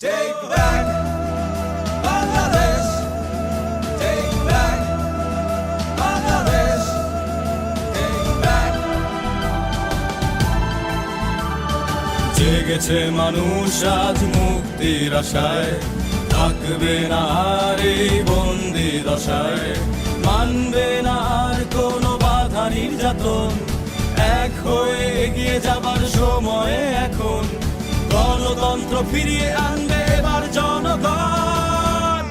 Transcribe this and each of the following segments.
Take back. জেগেছে মানুষ আজ মুক্তির আশায়। থাকবে না আর এই বন্দি দশায় মানবে না আর কোনো বাধা নির্যাতন। এক হয়ে এগিয়ে যাবার সময় এখন গণতন্ত্র ফিরিয়ে আনবে এবার জনগণ।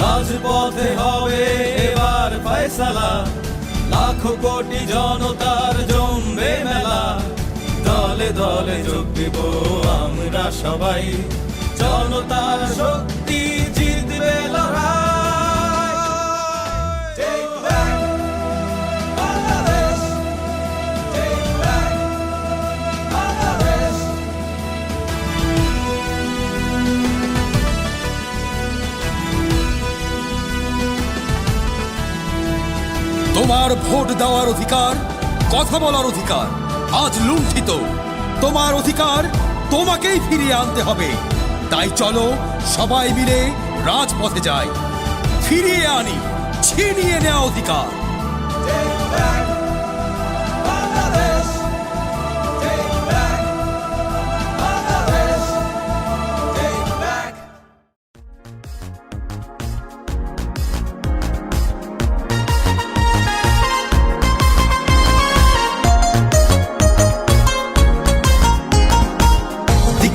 রাজপথে হবে এবার ফয়সালা, লাখো কোটি জনতার জমবে মেলা। দলে দলে যোগ দিব আমরা সবাই। জনতার শক্তি জিতবে. তোমার ভোট দেওয়ার অধিকার, কথা বলার অধিকার, আজ লুণ্ঠিত। তোমার অধিকার তোমাকেই ফিরিয়ে আনতে হবে। তাই চলো সবাই মিলে রাজপথে যাই। ফিরিয়ে আনি ছিনিয়ে নেওয়া অধিকার।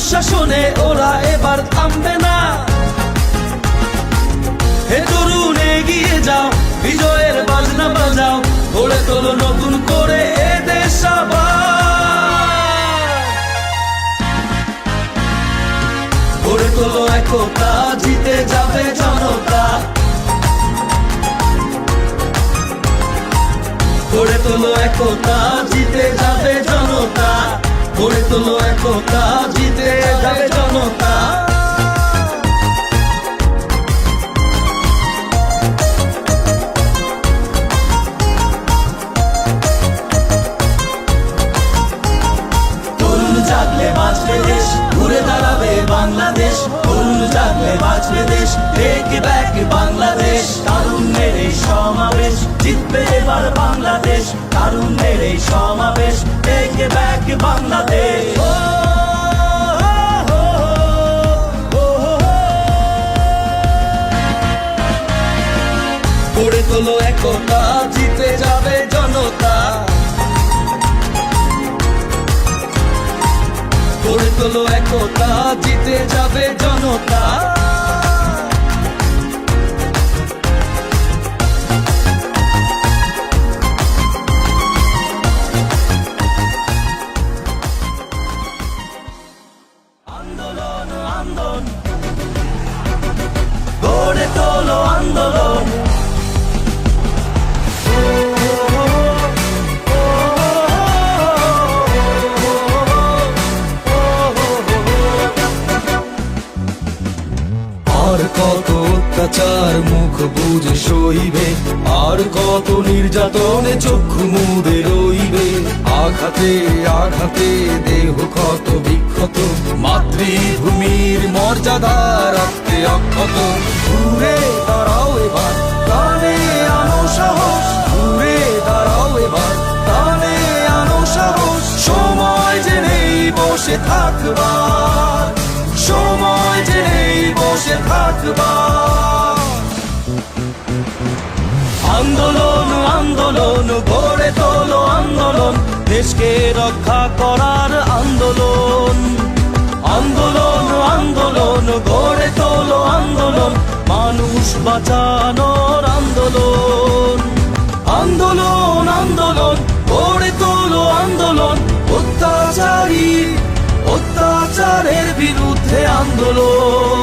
দুঃশাসনে ওরা এবার থামবে না। হে তরুণ, এগিয়ে যাও, বিজয়ের বাজনা বাজাও, গড়ে তোলো নতুন করে গড়ে তোলো একতা, জিতে যাবে জনতা। গড়ে তোলো একতা, জিতে যাবে গড়ে একতা, জিতে যাবে জনতা। ঘুরে দাঁড়াবে বাংলাদেশ। তরুণ জাগলে বাঁচবে দেশ টেক বাংলাদেশ। তারুণ্যের এই সমাবেশ, জিতবে বাংলাদেশ। তারুণ্যের এই সমাবেশ টেক ব্যাক বাংলাদেশ গড়ে তোলো একতা জিতে যাবে জনতা গড়ে তোলো একতা জিতে যাবে জনতা আন্দোলন। গড়ে তোলো আন্দোলন। আর কত অত্যাচার মুখ বুঝে সইবে, আর কত নির্যাতনে চক্ষু মুদে রইবে। আঘাতে আঘাতে দেহ ক্ষত বিক্ষত মাতৃভূমির মর্যাদা রাখতে অক্ষত। ঘুরে দাঁড়াও এবার, প্রাণে আনো সাহস। ঘুরে দাঁড়াও এবার, প্রাণে আনো সাহস। সময় যে নেই বসে থাকবার। সময় যে নেই বসে থাকবার। আন্দোলন আন্দোলন গড়ে তোলো আন্দোলন। মানুষ বাঁচানোর আন্দোলন। আন্দোলন আন্দোলন গড়ে তোলো আন্দোলন। অত্যাচারী অত্যাচারের বিরুদ্ধে আন্দোলন।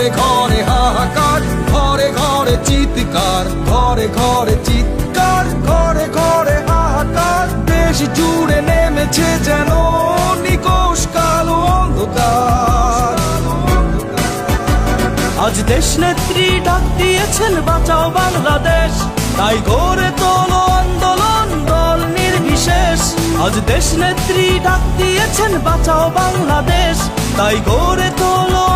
ঘরে ঘরে হাহাকার, ঘরে ঘরে চিৎকার, ঘরে ঘরে চিৎকার, ঘরে ঘরে হাহাকার। দেশ জুড়ে নেমেছে যেন নিকোষ কালো অন্ধকার। আজ দেশ নেত্রী ডাক দিয়েছেন, বাঁচাও বাংলাদেশ। তাই গড়ে তোলো আন্দোলন, দল নির্বিশেষ। আজ দেশ নেত্রী ডাক দিয়েছেন, বাঁচাও বাংলাদেশ। তাই গড়ে তোলো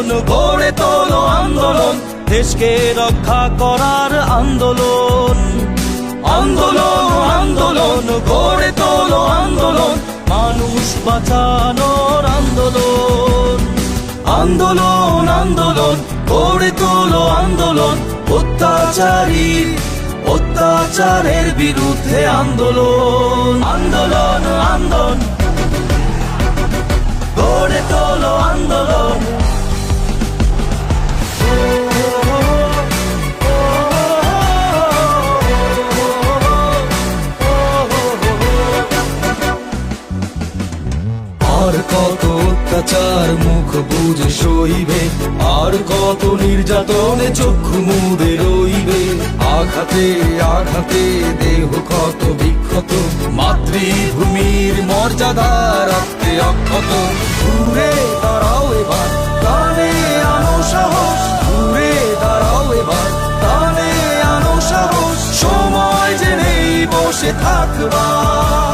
আন্দোলন, গড়ে তোলো আন্দোলন, দেশকে রক্ষা করার আন্দোলন। আন্দোলন আন্দোলন, গড়ে তোলো আন্দোলন, মানুষ বাঁচানোর আন্দোলন। আন্দোলন আন্দোলন, গড়ে তোলো আন্দোলন, অত্যাচারী, অত্যাচারের বিরুদ্ধে আন্দোলন। আন্দোলন আন্দোলন, গড়ে তোলো আন্দোলন। আর কত অত্যাচার মুখ বুঝে সইবে? আর কত নির্যাতনে চক্ষু মুদে রইবে? আঘাতে আঘাতে দেহ ক্ষত, বিক্ষত। মাতৃভূমির মর্যাদা রাখতে অক্ষত। ঘুরে দাঁড়াও এবার, প্রাণে আনো সাহস। ঘুরে দাঁড়াও এবার, প্রাণে আনো সাহস। সময় যে নেই বসে থাকবার